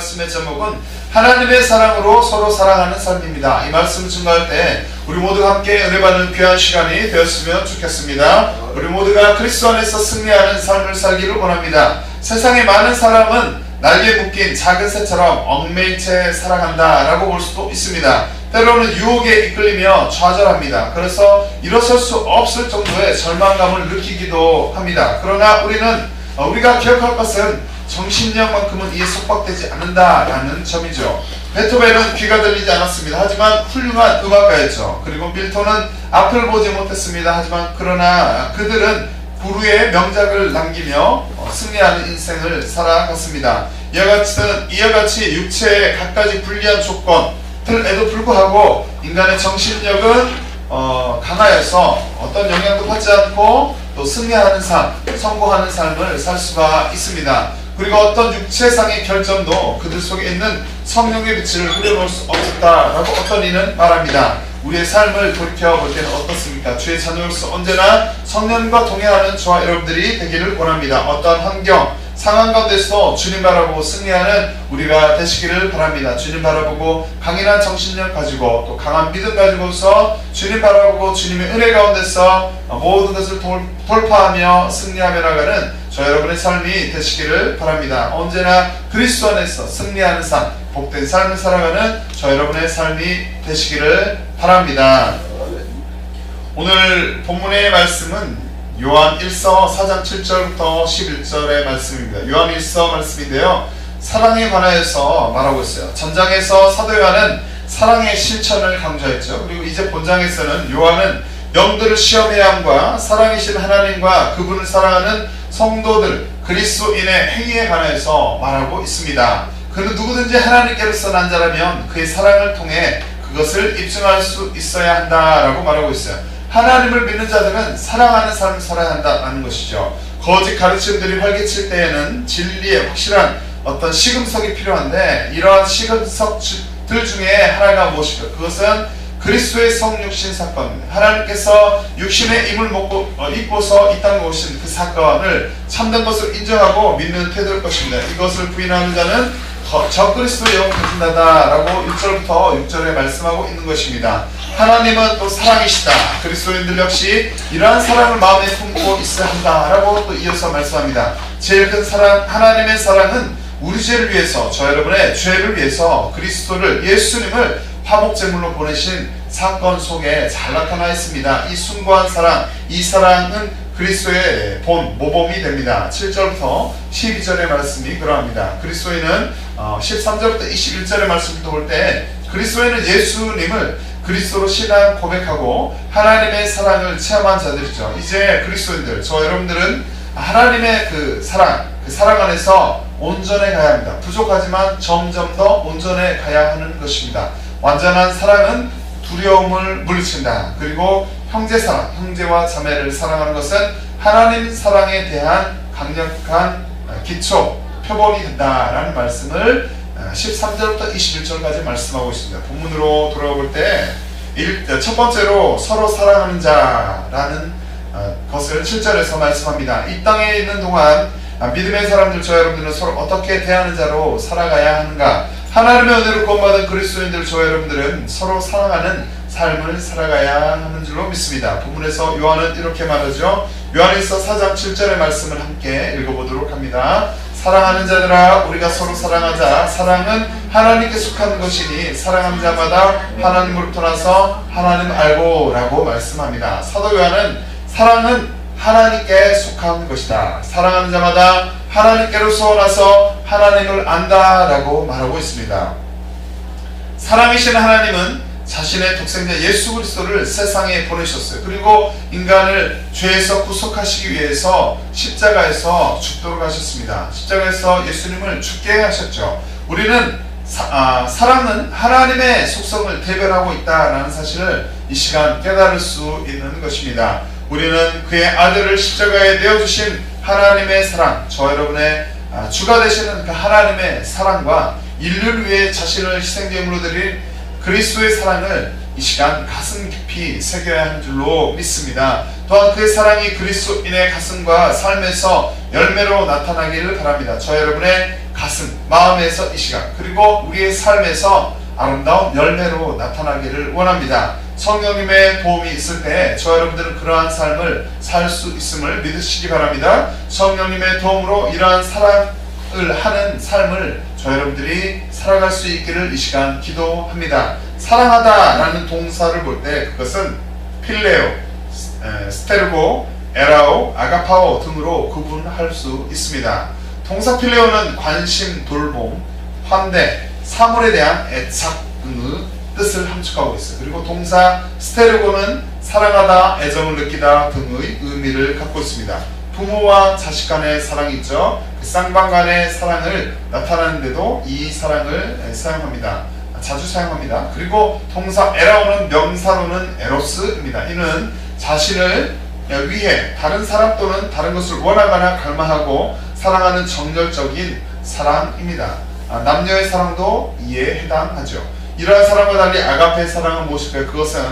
말씀의 제목은 하나님의 사랑으로 서로 사랑하는 삶입니다. 이 말씀을 증거할 때 우리 모두가 함께 은혜 받는 귀한 시간이 되었으면 좋겠습니다. 우리 모두가 그리스도 안에서 승리하는 삶을 살기를 원합니다. 세상의 많은 사람은 날개 묶인 작은 새처럼 얽매이채 살아간다라고 볼 수도 있습니다. 때로는 유혹에 이끌리며 좌절합니다. 그래서 일어설 수 없을 정도의 절망감을 느끼기도 합니다. 그러나 우리는 어, 우리가 기억할 것은 정신력만큼은 이에 속박되지 않는다라는 점이죠. 베토벤은 귀가 들리지 않았습니다. 하지만 훌륭한 음악가였죠. 그리고 밀턴은 앞을 보지 못했습니다. 하지만 그러나 그들은 부르의 명작을 남기며 어, 승리하는 인생을 살아갔습니다. 이와 같이, 육체의 갖가지 불리한 조건들에도 불구하고 인간의 정신력은 어, 강하여서 어떤 영향도 받지 않고 또 승리하는 삶, 성공하는 삶을 살 수가 있습니다. 그리고 어떤 육체상의 결점도 그들 속에 있는 성령의 빛을 흐려놓을 수 없었다라고 어떤 이는 말합니다. 우리의 삶을 돌이켜볼 때는 어떻습니까? 주의 자녀로서 언제나 성령과 동행하는 저와 여러분들이 되기를 원합니다. 어떤 환경, 상황 가운데서 주님 바라보고 승리하는 우리가 되시기를 바랍니다. 주님 바라보고 강인한 정신력 가지고 또 강한 믿음 가지고서 주님 바라보고 주님의 은혜 가운데서 모든 것을 돌, 돌파하며 승리하며 나가는 저 여러분의 삶이 되시기를 바랍니다. 언제나 그리스도 안에서 승리하는 삶, 복된 삶을 살아가는 저 여러분의 삶이 되시기를 바랍니다. 오늘 본문의 말씀은 요한 1서 4장 7절부터 11절의 말씀입니다. 요한 1서 말씀인데요. 사랑에 관하여서 말하고 있어요. 전장에서 사도 요한은 사랑의 실천을 강조했죠. 그리고 이제 본장에서는 요한은 영들을 시험해야 함과 사랑이신 하나님과 그분을 사랑하는 성도들 그리스도인의 행위에 관하여서 말하고 있습니다. 그는 누구든지 하나님께로서 난 자라면 그의 사랑을 통해 그것을 입증할 수 있어야 한다라고 말하고 있어요. 하나님을 믿는 자들은 사랑하는 살아야 한다는 것이죠. 거짓 가르침들이 활개칠 때에는 진리의 확실한 어떤 시금석이 필요한데 이러한 시금석들 중에 하나가 무엇일까? 그것은 그리스도의 성육신 사건입니다. 하나님께서 육신의 임을 먹고, 어, 입고서 이 땅에 오신 그 사건을 참된 것을 인정하고 믿는 태도일 것입니다. 이것을 부인하는 자는 저 그리스도의 영을 가진다라고 1절부터 6절에 말씀하고 있는 것입니다. 하나님은 또 사랑이시다. 그리스도인들 역시 이러한 사랑을 마음에 품고 있어야 한다라고 또 이어서 말씀합니다. 제일 큰 사랑, 하나님의 사랑은 우리 죄를 위해서, 저 여러분의 죄를 위해서 그리스도를, 예수님을 화목제물로 보내신 사건 속에 잘 나타나 있습니다. 이 숭고한 사랑, 이 사랑은 그리스도의 본, 모범이 됩니다. 7절부터 12절의 말씀이 그러합니다. 그리스도인은 13절부터 21절의 말씀을 볼때 그리스도인은 예수님을 그리스도로 신앙 고백하고 하나님의 사랑을 체험한 자들이죠. 이제 그리스도인들, 저 여러분들은 하나님의 그 사랑, 그 사랑 안에서 온전해 가야 합니다. 부족하지만 점점 더 온전해 가야 하는 것입니다. 완전한 사랑은 두려움을 물리친다. 그리고 형제 사랑, 형제와 자매를 사랑하는 것은 하나님 사랑에 대한 강력한 기초, 표본이 된다라는 말씀을 13절부터 21절까지 말씀하고 있습니다. 본문으로 돌아볼 때첫 번째로 서로 사랑하는 자라는 것을 7절에서 말씀합니다. 이 땅에 있는 동안 믿음의 사람들 저 여러분들은 서로 어떻게 대하는 자로 살아가야 하는가 하나님의 은혜로 구원받은 그리스도인들 저 여러분들은 서로 사랑하는 삶을 살아가야 하는 줄로 믿습니다. 본문에서 요한은 이렇게 말하죠. 요한일서 4장 7절의 말씀을 함께 읽어보도록 합니다. 사랑하는 자들아 우리가 서로 사랑하자 사랑은 하나님께 속하는 것이니 사랑하는 자마다 하나님으로부터 나서 하나님 알고 라고 말씀합니다. 사도 요한은 사랑은 하나님께 속한 것이다. 사랑하는 자마다 하나님께로서 나서 하나님을 안다 라고 말하고 있습니다. 사랑이신 하나님은 자신의 독생자 예수 그리스도를 세상에 보내셨어요. 그리고 인간을 죄에서 구속하시기 위해서 십자가에서 죽도록 하셨습니다. 십자가에서 예수님을 죽게 하셨죠. 우리는 사, 아, 사랑은 하나님의 속성을 대변하고 있다라는 사실을 이 시간 깨달을 수 있는 것입니다. 우리는 그의 아들을 십자가에 내어주신 하나님의 사랑, 저 여러분의 아, 주가 되시는 그 하나님의 사랑과 인류를 위해 자신을 희생제물로 드린 그리스도의 사랑을 이 시간 가슴 깊이 새겨야 하는 줄로 믿습니다. 또한 그의 사랑이 그리스도인의 가슴과 삶에서 열매로 나타나기를 바랍니다. 저 여러분의 가슴, 마음에서 이 시각, 그리고 우리의 삶에서 아름다운 열매로 나타나기를 원합니다. 성령님의 도움이 있을 때 저 여러분들은 그러한 삶을 살 수 있음을 믿으시기 바랍니다. 성령님의 도움으로 이러한 사랑을 하는 삶을 저 여러분들이 살아갈 수 있기를 이 시간 기도합니다. 사랑하다라는 동사를 볼 때 그것은 필레오, 스테르고, 에라오, 아가파오 등으로 구분할 수 있습니다. 동사 필레오는 관심, 돌봄, 환대, 사물에 대한 애착 등의 뜻을 함축하고 있어요. 그리고 동사 스테르고는 사랑하다, 애정을 느끼다 등의 의미를 갖고 있습니다. 부모와 자식 간의 사랑이 있죠. 그 쌍방 간의 사랑을 나타내는데도 이 사랑을 사용합니다. 자주 사용합니다. 그리고 동사 에라오는 명사로는 에로스입니다. 이는 자신을 위해 다른 사람 또는 다른 것을 원하거나 갈망하고 사랑하는 정열적인 사랑입니다. 아, 남녀의 사랑도 이에 해당하죠. 이러한 사랑과 달리 아가페 사랑은 무엇일까요? 그것은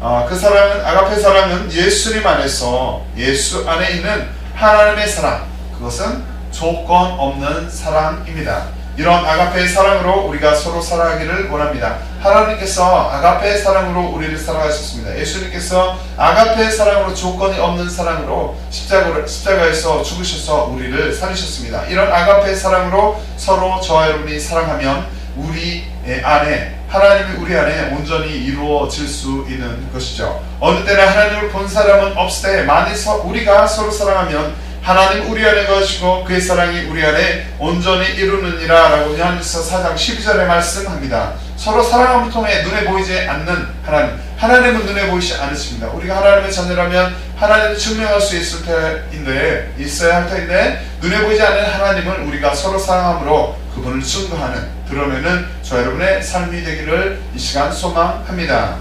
어, 그 사랑은 아가페 사랑은 예수님 안에서 예수 안에 있는 하나님의 사랑 그것은 조건 없는 사랑입니다. 이런 아가페의 사랑으로 우리가 서로 살아가기를 원합니다. 하나님께서 아가페의 사랑으로 우리를 사랑하셨습니다. 예수님께서 아가페의 사랑으로 조건이 없는 사랑으로 십자가, 십자가에서 죽으셔서 우리를 살리셨습니다. 이런 아가페의 사랑으로 서로 저와 여러분이 사랑하면 우리 안에 하나님이 우리 안에 온전히 이루어질 수 있는 것이죠. 어느 때나 하나님을 본 사람은 없을 때 만일 우리가 서로 사랑하면 하나님 우리 안에 것이고 그의 사랑이 우리 안에 온전히 이루느니라 라고 요한일서 4장 12절에 말씀합니다. 서로 사랑함을 통해 눈에 보이지 않는 하나님 하나님은 눈에 보이지 않으십니다. 우리가 하나님의 자녀라면 하나님을 증명할 수 있을 때인데 있어야 할 때인데 눈에 보이지 않는 하나님을 우리가 서로 사랑함으로 그분을 증거하는 드러내는 저 여러분의 삶이 되기를 이 시간 소망합니다.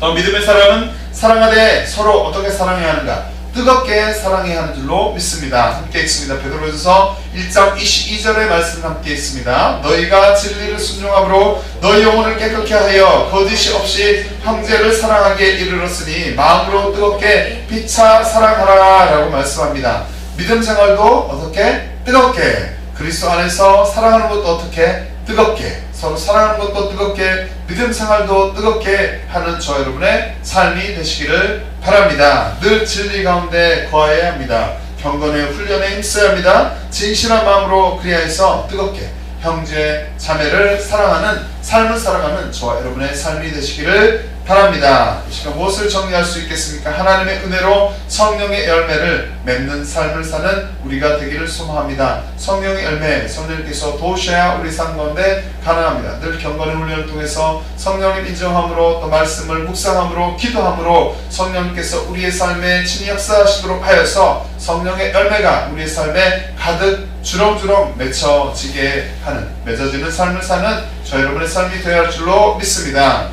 또 믿음의 사람은 사랑하되 서로 어떻게 사랑해야 하는가? 뜨겁게 사랑해야 하는 줄로 믿습니다. 함께 읽습니다. 베드로전서 1장 22절의 말씀 함께 있습니다. 너희가 진리를 순종함으로 너희 영혼을 깨끗게 하여 거짓이 없이 형제를 사랑하게 이르렀으니 마음으로 뜨겁게 피차 사랑하라 라고 말씀합니다. 믿음 생활도 어떻게? 뜨겁게 그리스도 안에서 사랑하는 것도 어떻게? 뜨겁게 서로 사랑하는 것도 뜨겁게 믿음 생활도 뜨겁게 하는 저 여러분의 삶이 되시기를 바랍니다. 늘 진리 가운데 거해야 합니다. 경건의 훈련에 힘써야 합니다. 진실한 마음으로 그리하여서 뜨겁게 형제 자매를 사랑하는 삶을 살아가는 저와 여러분의 삶이 되시기를 바랍니다. 이 시간 무엇을 정리할 수 있겠습니까? 하나님의 은혜로 성령의 열매를 맺는 삶을 사는 우리가 되기를 소망합니다. 성령의 열매, 성령님께서 도우셔야 우리 삶 가운데 가능합니다. 늘 경건의 훈련을 통해서 성령님 인정함으로 또 말씀을 묵상함으로 기도함으로 성령님께서 우리의 삶에 친히 역사하시도록 하여서 성령의 열매가 우리의 삶에 가득 주렁주렁 맺혀지게 하는 맺어지는 삶을 사는 저 여러분의 삶이 되어야 할 줄로 믿습니다.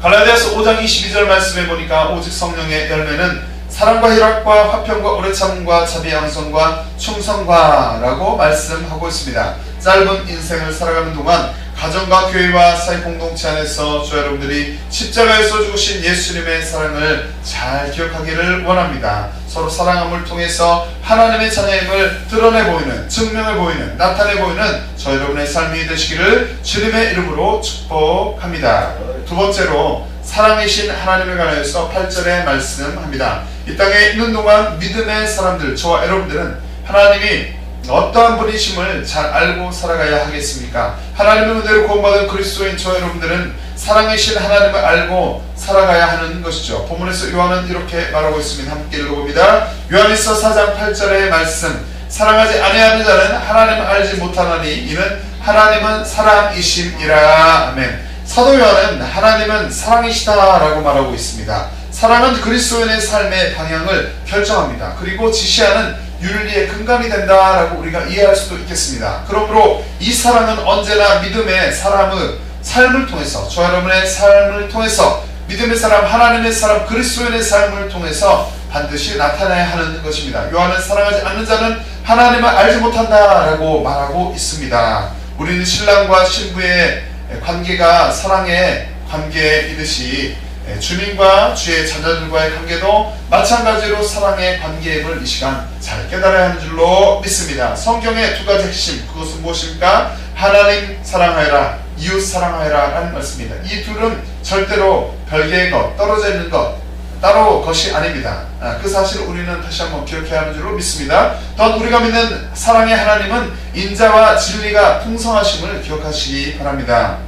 갈라디아서 5장 22절 말씀해 보니까 오직 성령의 열매는 사랑과 희락과 화평과 오래 참음과 자비 양성과 충성과라고 말씀하고 있습니다. 짧은 인생을 살아가는 동안 가정과 교회와 사회 공동체 안에서 저 여러분들이 십자가에 서 죽으신 예수님의 사랑을 잘 기억하기를 원합니다. 서로 사랑함을 통해서 하나님의 자녀임을 드러내 보이는, 증명해 보이는, 나타내 보이는 저 여러분의 삶이 되시기를 주님의 이름으로 축복합니다. 두 번째로 사랑이신 하나님에 관하여서 8절에 말씀합니다. 이 땅에 있는 동안 믿음의 사람들, 저와 여러분들은 하나님이 어떠한 분이심을 잘 알고 살아가야 하겠습니까? 하나님의 은혜로 구원받은 그리스도인 저 여러분들은 사랑이신 하나님을 알고 살아가야 하는 것이죠. 본문에서 요한은 이렇게 말하고 있습니다. 함께 읽어봅니다. 요한일서 4장 8절의 말씀 사랑하지 아니하는 자는 하나님을 알지 못하나니 이는 하나님은 사랑이심이라 아멘 사도 요한은 하나님은 사랑이시다라고 말하고 있습니다. 사랑은 그리스도인의 삶의 방향을 결정합니다. 그리고 지시하는 윤리의 근간이 된다라고 우리가 이해할 수도 있겠습니다. 그러므로 이 사랑은 언제나 믿음의 사람의 삶을 통해서 저 여러분의 삶을 통해서 믿음의 사람 하나님의 사람 그리스도인의 삶을 통해서 반드시 나타나야 하는 것입니다. 요한은 사랑하지 않는 자는 하나님을 알지 못한다라고 말하고 있습니다. 우리는 신랑과 신부의 관계가 사랑의 관계이듯이 예, 주님과 주의 자녀들과의 관계도 마찬가지로 사랑의 관계임을 이 시간 잘 깨달아야 하는 줄로 믿습니다. 성경의 두 가지 핵심 그것은 무엇입니까? 하나님 사랑하여라 이웃 사랑하여라 라는 말씀입니다. 이 둘은 절대로 별개의 것 떨어져 있는 것 따로 것이 아닙니다. 아, 그 사실을 우리는 다시 한번 기억해야 하는 줄로 믿습니다. 또한 우리가 믿는 사랑의 하나님은 인자와 진리가 풍성하심을 기억하시기 바랍니다.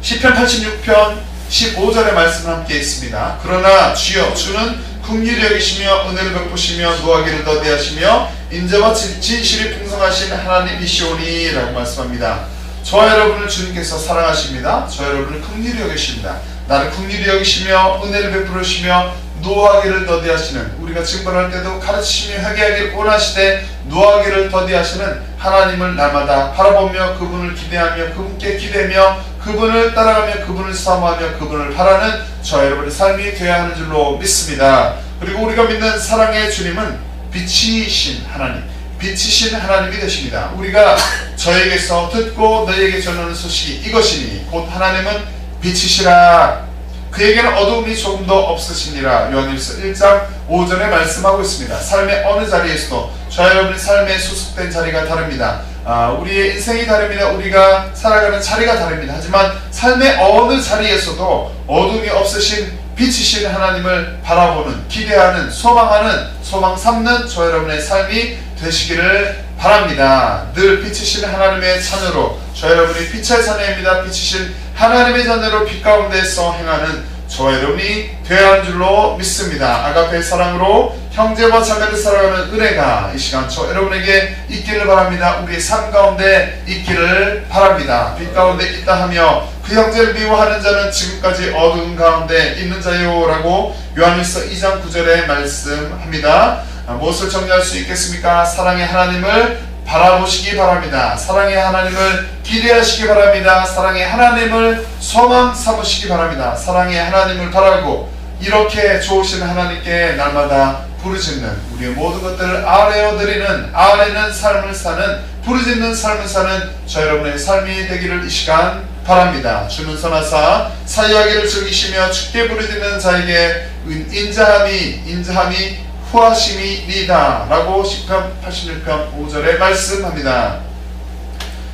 시편 86편 15절의 말씀 함께 있습니다. 그러나 주여 주는 긍휼히 여기시며 은혜를 베푸시며 노하기를 더디하시며 인자와 진- 진실이 풍성하신 하나님이시오니 라고 말씀합니다. 저와 여러분을 주님께서 사랑하십니다. 저와 여러분을 긍휼히 여기십니다. 나를 긍휼히 여기시며 은혜를 베풀으시며 노하기를 더디하시는 우리가 증거할 때도 가르치시며 회개하기를 원하시되 노하기를 더디하시는 하나님을 날마다 바라보며 그분을 기대하며 그분께 기대며 그분을 따라가며 그분을 사모하며 그분을 바라는 저 여러분의 삶이 되어야 하는 줄로 믿습니다. 그리고 우리가 믿는 사랑의 주님은 빛이신 하나님, 빛이신 하나님이 되십니다. 우리가 저에게서 듣고 너에게 전하는 소식이 이것이니 곧 하나님은 빛이시라 그에게는 어두움이 조금도 없으시니라 요한일서 1장 5절에 말씀하고 있습니다. 삶의 어느 자리에서도 저와 여러분의 삶에 수습된 자리가 다릅니다. 아, 우리의 인생이 다릅니다. 우리가 살아가는 자리가 다릅니다. 하지만 삶의 어느 자리에서도 어둠이 없으신 빛이신 하나님을 바라보는 기대하는 소망하는 소망 삼는 저 여러분의 삶이 되시기를 바랍니다. 늘 빛이신 하나님의 자녀로 저 여러분이 빛의 자녀입니다. 빛이신 하나님의 자녀로 빛 가운데서 행하는 저와 여러분이 되어야 하는 줄로 믿습니다. 아가페의 사랑으로 형제와 자매를 사랑하는 은혜가 이 시간 저 여러분에게 있기를 바랍니다. 우리의 삶 가운데 있기를 바랍니다. 빛 가운데 있다 하며 그 형제를 미워하는 자는 지금까지 어두운 가운데 있는 자요라고 요한일서 2장 9절에 말씀합니다. 아, 무엇을 정리할 수 있겠습니까? 사랑의 하나님을 바라보시기 바랍니다. 사랑의 하나님을 기대하시기 바랍니다. 사랑의 하나님을 소망 삼으시기 바랍니다. 사랑의 하나님을 바라고 이렇게 좋으신 하나님께 날마다 부르짖는 우리의 모든 것들을 아뢰어 드리는 아뢰는 삶을 사는 부르짖는 삶을 사는 저 여러분의 삶이 되기를 이 시간 바랍니다. 주는 선하사 사이하기를 즐기시며 죽게 부르짖는 자에게 은- 인자함이 인자함이 후하심이니다 라고 10편 86편 5절에 말씀합니다.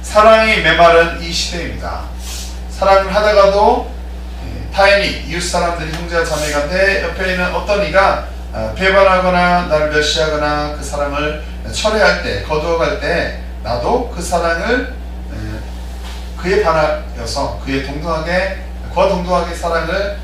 사랑이 메마른 이 시대입니다. 사랑을 하다가도 예, 타인이 이웃 사람들이 형제와 자매가 내 옆에 있는 어떤 이가 아, 배반하거나 나를 멸시하거나 그 사랑을 철회할 때 거두어갈 때 나도 그 사랑을 에, 그에 반하여서 그에 동등하게 그와 동등하게 사랑을 에,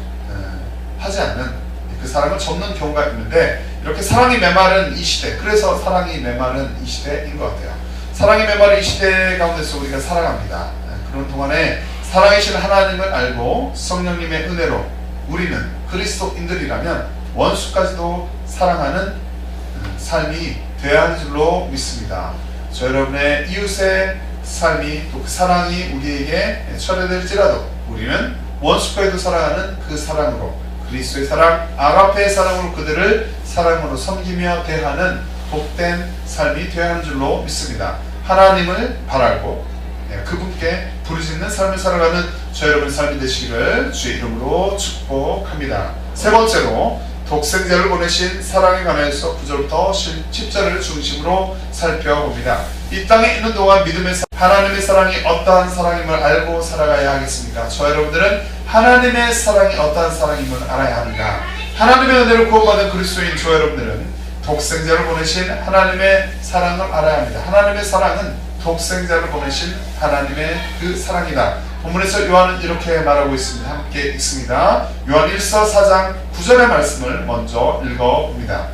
하지 않는 그 사랑을 접는 경우가 있는데 이렇게 사랑이 메마른 이 시대 그래서 사랑이 메마른 이 시대인 것 같아요 사랑이 메마른 이 시대 가운데서 우리가 살아갑니다 에, 그런 동안에 살아계신 하나님을 알고 성령님의 은혜로 우리는 그리스도인들이라면 원수까지도 사랑하는 음, 삶이 되어야 하는 줄로 믿습니다. 저 여러분의 이웃의 삶이 또 그 사랑이 우리에게 철회될지라도 우리는 원수까지도 사랑하는 그 사랑으로 그리스도의 사랑, 아가페의 사랑으로 그들을 사랑으로 섬기며 대하는 복된 삶이 되어야 하는 줄로 믿습니다. 하나님을 바라고 예, 그분께 부르짖는 삶을 살아가는 저 여러분 삶이 되시기를 주의 이름으로 축복합니다. 세 번째로 독생자를 보내신 사랑에 관해서 9절부터 10절을 중심으로 살펴봅니다. 이 땅에 있는 동안 믿음의 사- 하나님의 사랑이 어떠한 사랑임을 알고 살아가야 하겠습니까? 저 여러분들은 하나님의 사랑이 어떠한 사랑임을 알아야 합니다. 하나님의 은혜를 구원받은 그리스도인 저 여러분들은 독생자를 보내신 하나님의 사랑을 알아야 합니다. 하나님의 사랑은 독생자를 보내신 하나님의 그 사랑이다. 본문에서 요한은 이렇게 말하고 있습니다. 함께 읽습니다. 요한 1서 4장 9절의 말씀을 먼저 읽어봅니다.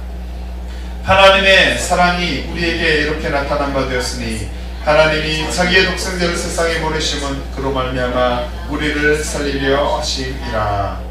하나님의 사랑이 우리에게 이렇게 나타난 바 되었으니 하나님이 자기의 독생자를 세상에 보내심은 그로 말미암아 우리를 살리려 하심이라.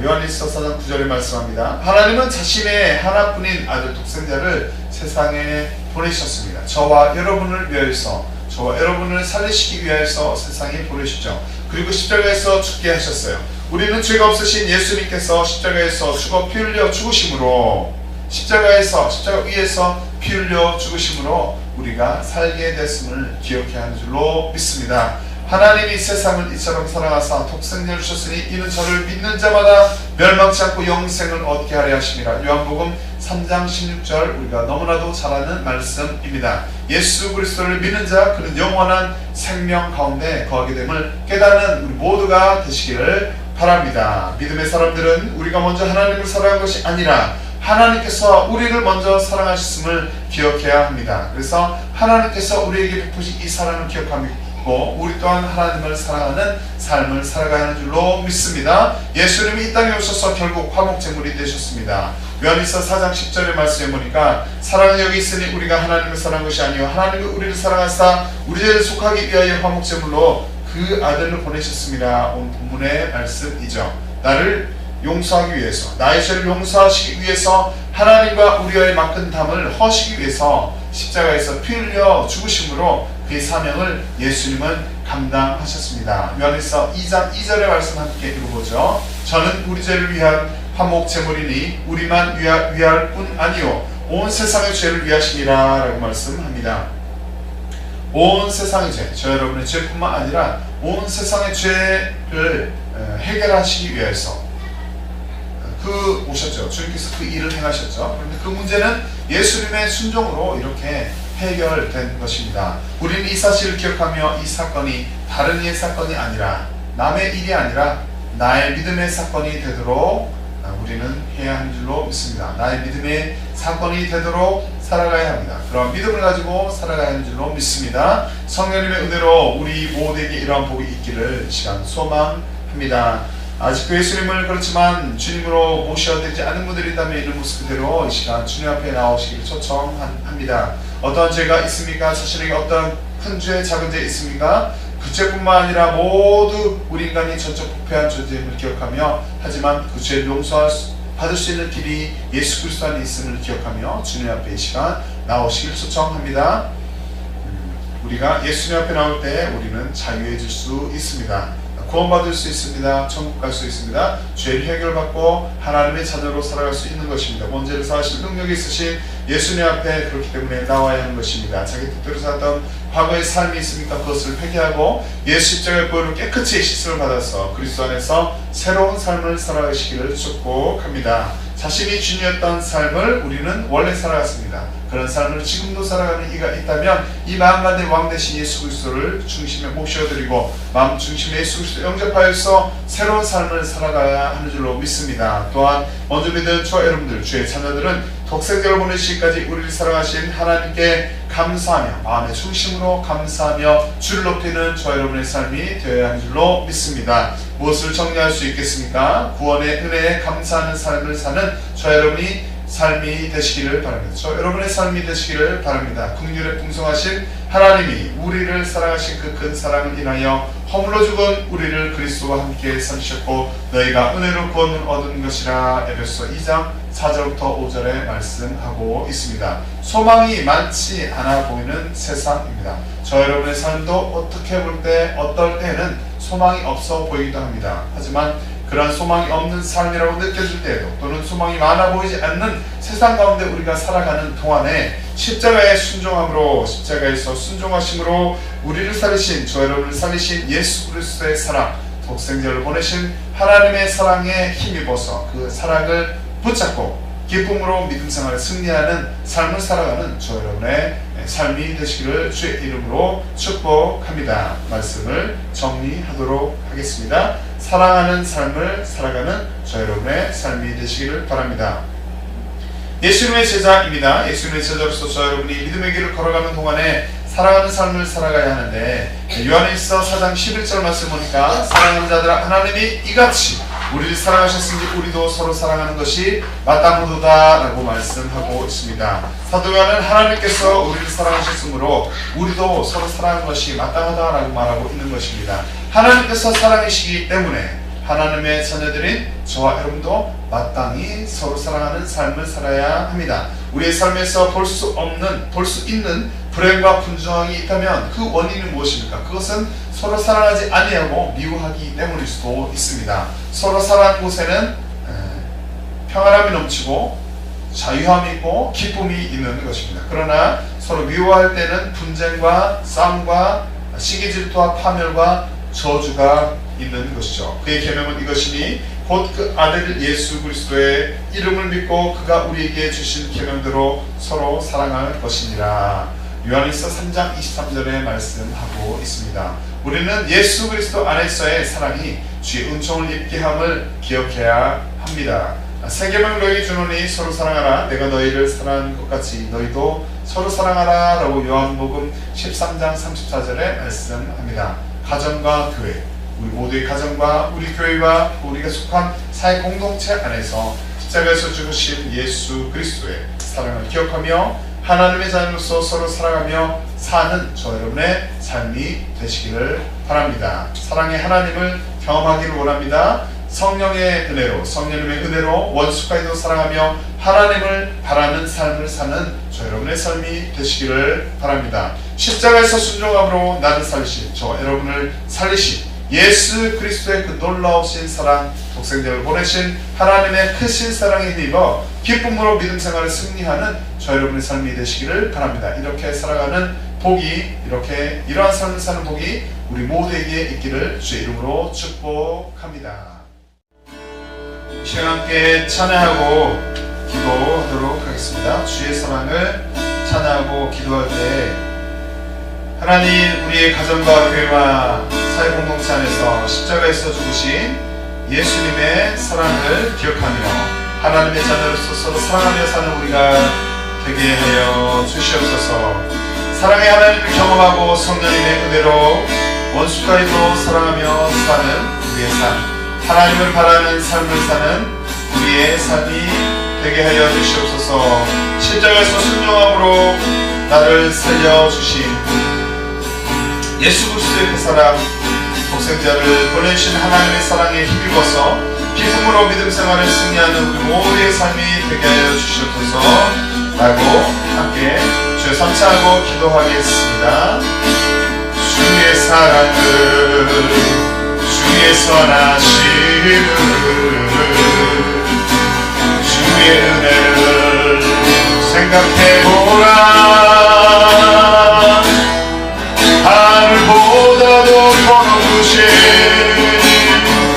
아, 요한일서 4장 9절에 말씀합니다. 하나님은 자신의 하나뿐인 아들 독생자를 세상에 보내셨습니다. 저와 여러분을 위하여서 저와 여러분을 살리시기 위하여서 세상에 보내시죠. 그리고 십자가에서 죽게 하셨어요. 우리는 죄가 없으신 예수님께서 십자가에서 죽어 피 흘려 죽으심으로 십자가에서 십자가 위에서 피 흘려 죽으심으로 우리가 살게 됐음을 기억해야 하는 줄로 믿습니다. 하나님이 세상을 이처럼 사랑하사 독생자를 주셨으니 이는 저를 믿는 자마다 멸망치 않고 영생을 얻게 하려 하심이라 요한복음 3장 16절 우리가 너무나도 잘 아는 말씀입니다. 예수 그리스도를 믿는 자 그는 영원한 생명 가운데 거하게 됨을 깨닫는 우리 모두가 되시기를 바랍니다. 믿음의 사람들은 우리가 먼저 하나님을 사랑한 것이 아니라 하나님께서 우리를 먼저 사랑하셨음을 기억해야 합니다. 그래서 하나님께서 우리에게 베푸신 이 사랑을 기억하며 고 우리 또한 하나님을 사랑하는 삶을 살아가야 하는 줄로 믿습니다. 예수님이 이 땅에 오셔서 결국 화목제물이 되셨습니다. 요한일서 4장 10절의 말씀에 보니까 사랑은 여기 있으니 우리가 하나님을 사랑한 것이 아니요 하나님이 우리를 사랑하사 우리 죄를 속하기 위하여 화목제물로 그 아들을 보내셨습니다. 온 본문의 말씀이죠. 나를 용서하기 위해서 나의 죄를 용서하시기 위해서 하나님과 우리와의 맡은 담을 허시기 위해서 십자가에서 피 흘려 죽으심으로 그의 사명을 예수님은 감당하셨습니다. 요한일서 2장 2절의 말씀 함께 읽어보죠. 저는 우리 죄를 위한 화목 제물이니 우리만 위하, 위할 뿐 아니요 온 세상의 죄를 위하시니라 라고 말씀합니다. 온 세상의 죄, 저 여러분의 죄뿐만 아니라 온 세상의 죄를 해결하시기 위해서 그 오셨죠. 주님께서 그 일을 행하셨죠. 그런데 그 문제는 예수님의 순종으로 이렇게 해결된 것입니다. 우리는 이 사실을 기억하며 이 사건이 다른 이의 사건이 아니라 남의 일이 아니라 나의 믿음의 사건이 되도록 우리는 해야 하는 줄로 믿습니다. 나의 믿음의 사건이 되도록 살아가야 합니다. 그런 믿음을 가지고 살아가야 하는 줄로 믿습니다. 성령님의 은혜로 우리 모두에게 이러한 복이 있기를 시간 소망합니다. 아직도 예수님을 그렇지만 주님으로 모셔드리지 않은 분들이 있다면 이런 모습 그대로 이 시간 주님 앞에 나오시기를 초청합니다. 어떤 죄가 있습니까? 자신에게 어떤 큰 죄, 작은 죄 있습니까? 그 죄뿐만 아니라 모두 우리 인간이 전적 부패한 존재임을 기억하며 하지만 그 죄를 용서할 수, 받을 수 있는 길이 예수 그리스도 안에 있음을 기억하며 주님 앞에 이 시간 나오시길 초청합니다. 음, 우리가 예수님 앞에 나올 때 우리는 자유해질 수 있습니다. 구원받을 수 있습니다. 천국 갈 수 있습니다. 죄를 해결받고 하나님의 자녀로 살아갈 수 있는 것입니다. 문제를 사하실 능력이 있으신 예수님 앞에 그렇기 때문에 나와야 하는 것입니다. 자기 뜻대로 살던 과거의 삶이 있으니까 그것을 회개하고 예수 십자가의 보혈로 깨끗이 씻음을 받아서 그리스도 안에서 새로운 삶을 살아가시기를 축복합니다. 자신이 주님이었던 삶을 우리는 원래 살아갔습니다. 그런 삶을 지금도 살아가는 이가 있다면 이 마음 가운데 왕 대신 예수 그리스도를 중심에 모셔드리고 마음 중심에 예수 그리스도 영접하여서 새로운 삶을 살아가야 하는 줄로 믿습니다. 또한 먼저 믿은 저 여러분들 주의 자녀들은 독생자를 보내시기까지 우리를 사랑하신 하나님께 감사하며 마음의 중심으로 감사하며 주를 높이는 저 여러분의 삶이 되어야 하는 줄로 믿습니다. 무엇을 정리할 수 있겠습니까? 구원의 은혜에 감사하는 삶을 사는 저 여러분이 삶이 되시기를 바랍니다. 저 여러분의 삶이 되시기를 바랍니다. 국률에 풍성하신 하나님이 우리를 사랑하신 그 큰 사랑을 인하여 허물러 죽은 우리를 그리스도와 함께 살리셨고 너희가 은혜로 구원을 얻은 것이라 에베소 2장 4절부터 5절에 말씀하고 있습니다. 소망이 많지 않아 보이는 세상입니다. 저 여러분의 삶도 어떻게 볼 때 어떨 때는 소망이 없어 보이기도 합니다. 하지만 그러한 소망이 없는 삶이라고 느껴질 때에도 또는 소망이 많아 보이지 않는 세상 가운데 우리가 살아가는 동안에 십자가의 순종함으로 십자가에서 순종하심으로 우리를 살리신 저 여러분을 살리신 예수 그리스도의 사랑 독생자를 보내신 하나님의 사랑에 힘입어서 그 사랑을 붙잡고 기쁨으로 믿음 생활을 승리하는 삶을 살아가는 저 여러분의 삶이 되시기를 주의 이름으로 축복합니다. 말씀을 정리하도록 하겠습니다. 사랑하는 삶을 살아가는 저 여러분의 삶이 되시기를 바랍니다. 예수님의 제자입니다. 예수님의 제자로서 저 여러분이 믿음의 길을 걸어가는 동안에 사랑하는 삶을 살아가야 하는데 요한일서 4장 11절 말씀 보니까 사랑하는 자들아 하나님이 이같이 우리를 사랑하셨으니 우리도 서로 사랑하는 것이 마땅하도다 라고 말씀하고 있습니다. 사도 요한은 하나님께서 우리를 사랑하셨으므로 우리도 서로 사랑하는 것이 마땅하다라고 말하고 있는 것입니다. 하나님께서 사랑이시기 때문에 하나님의 자녀들인 저와 여러분도 마땅히 서로 사랑하는 삶을 살아야 합니다. 우리의 삶에서 볼 수 없는, 볼 수 있는 불행과 분주함이 있다면 그 원인은 무엇입니까? 그것은 서로 사랑하지 아니하고 미워하기 때문일 수도 있습니다. 서로 사랑하는 곳에는 평안함이 넘치고 자유함이 있고 기쁨이 있는 것입니다. 그러나 서로 미워할 때는 분쟁과 싸움과 시기 질투와 파멸과 저주가 있는 것이죠. 그의 계명은 이것이니 곧 그 아들 예수 그리스도의 이름을 믿고 그가 우리에게 주신 계명대로 서로 사랑할 것이니라. 요한일서 3장 23절에 말씀하고 있습니다. 우리는 예수 그리스도 안에서의 사랑이 주의 은총을 입게 함을 기억해야 합니다. 세계명 너희 주노니 서로 사랑하라 내가 너희를 사랑한 것 같이 너희도 서로 사랑하라 라고 요한복음 13장 34절에 말씀합니다. 가정과 교회 우리 모두의 가정과 우리 교회와 우리가 속한 사회 공동체 안에서 십자가에서 죽으신 예수 그리스도의 사랑을 기억하며 하나님의 자녀로서 서로 사랑하며 사는 저 여러분의 삶이 되시기를 바랍니다. 사랑의 하나님을 경험하기를 원합니다. 성령의 은혜로 성령님의 은혜로 원수까지도 사랑하며 하나님을 바라는 삶을 사는 저 여러분의 삶이 되시기를 바랍니다. 십자가에서 순종함으로 나를 살리신 저 여러분을 살리신 예수 그리스도의 그 놀라우신 사랑, 독생자를 보내신 하나님의 크신 사랑에 힘입어 기쁨으로 믿음 생활을 승리하는 저 여러분의 삶이 되시기를 바랍니다. 이렇게 살아가는 복이, 이렇게 이러한 삶을 사는 복이 우리 모두에게 있기를 주의 이름으로 축복합니다. 시간 함께 찬양하고 기도하도록 하겠습니다. 주의 사랑을 찬양하고 기도할 때 하나님 우리의 가정과 교회와 사회 공동체 안에서 십자가에서 죽으신 예수님의 사랑을 기억하며 하나님의 자녀로서 서로 사랑하며 사는 우리가 되게 하여 주시옵소서. 사랑의 하나님을 경험하고 성령님의 은혜로 원수까지도 사랑하며 사는 우리의 삶. 하나님을 바라는 삶을 사는 우리의 삶이 되게 하여 주시옵소서. 십자가에서 순종함으로 나를 살려 주신 예수 그리스도의 그 사랑, 독생자를 보내신 하나님의 사랑에 힘입어서 기쁨으로 믿음 생활을 승리하는 우리 모두의 삶이 되게 하여 주시옵소서. 라고 함께 주여 삼차하고 기도하겠습니다. 주의 사랑을 주의 선하심을 주의 은혜를 생각해보라. 하늘보다도 더 높으신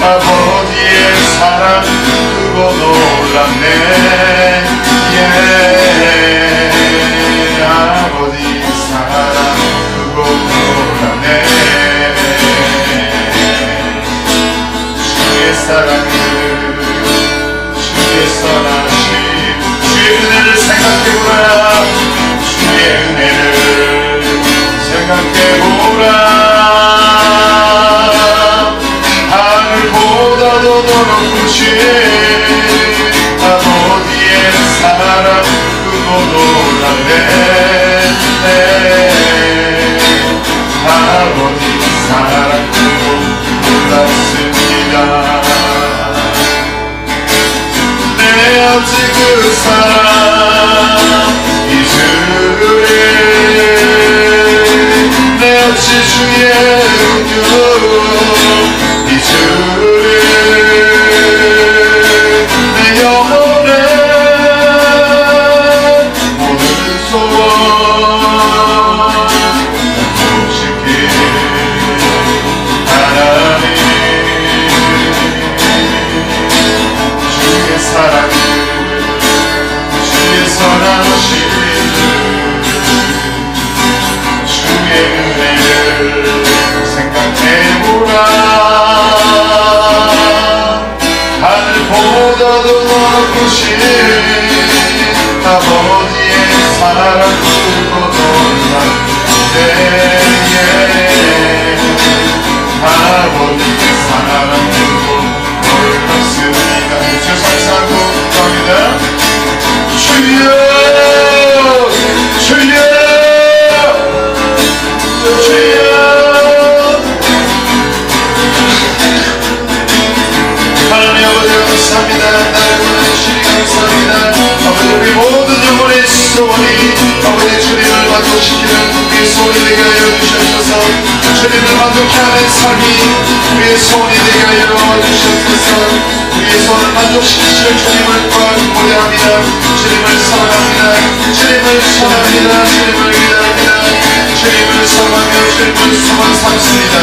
아버지의 사랑 그거 놀랍네. 예 사랑을 주의 선하심 주의 생각해보라. 주의 생각해보라. 하늘보다도 더 높으신 아버지의 사랑 그거 놀랍네. 아버지 사랑 그거 놀랍습니다 내 아버지 그 사랑 이주리 내 아버지 주의 우리의 소원이 되게 하여 주시옵소서 우리의 소원을 만족시키실 주님을 고대합니다. 주님을 사랑합니다. 주님을 사랑합니다. 주님을 위대합니다. 주님을 사랑하며 주의 하나님을 소망 삼습니다.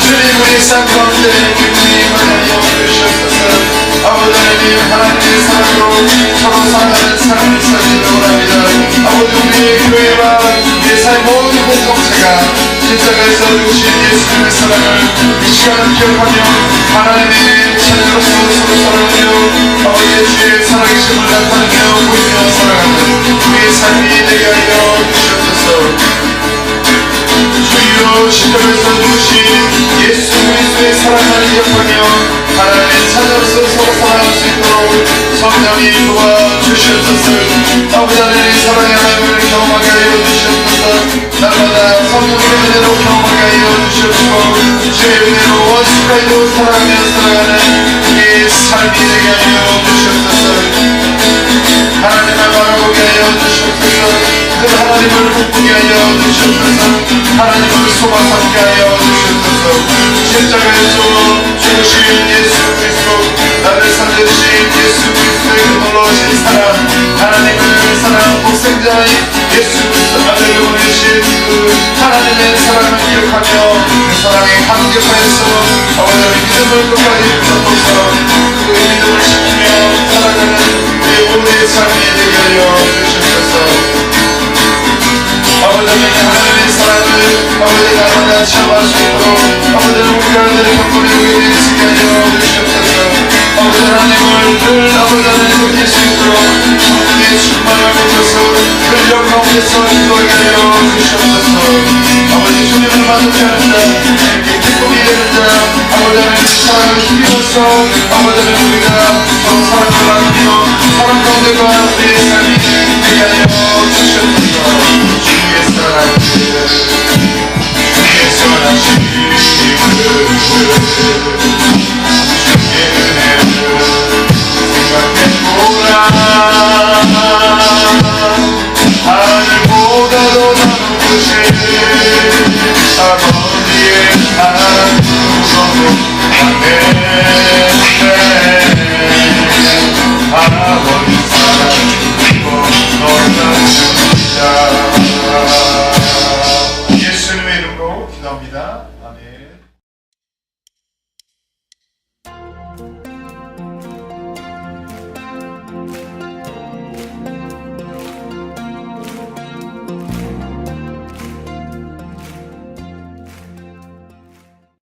주님 우리 삶 가운데 주님 하나님 주시옵소서 아버지 하나님 하나님의 사랑으로 서로 사랑하는 삶을 살기를 원합니다. 아버지 우리 십자가에서 주신 예수님의 사랑을 이 시간을 기억하며 하나님의 자녀로서 서로 사랑하며 아버지의 주의 살아계심을 나타내며 보이며 살아가는 우리의 삶이 되게 하여 주시옵소서 주여 십자가에서 주신 예수 그리스도의 사랑을 기억하며 하나님의 서로 사랑할 수 있도록 성령이 도와주시옵소서 아버지 하나님의 사랑의 하나님을 경험하게 하여 주시옵소서 날마다 성령의 은혜로 경험하게 하여 주시옵시고 주의 은혜로 원수까지도 사랑하며 살아가는 우리의 삶이 되게 하여 주시옵소서 하나님을 바라보게 하여 주시옵소서 그 하나님을 꿈꾸게 하여 주시옵소서. 하나님을 소망 삼게 하여 주시옵소서. 십자가에서 죽으신 예수 그리스도 나를 살려주신 예수 그리스도의 그 놀라우신 사랑 하나님을 사랑 복생자인 예수 그리스도 아들을 보내신 그 하나님의 사랑을 기억하며 그 사랑에 감격하여서 아버지의 믿음을 끝까지 붙잡고서. 그 믿음을 지키 아버지 하나님의 사랑을 아버지 날마다 체험할 수 있도록 아버지는 우리 아들의 경건이 우리에게 있게 하여 주시옵소서 아버지 하나님을 늘 아버지 하나님 느낄 수 있도록 성령의 충만을 받아서 근력 가운데서 기도하게 하여 주시옵소서 아버지 주님을 만족하는 자 이렇게 기쁨이 되는 자 아버지 하나님의 사랑을 나누며 사랑 가운데가 우리의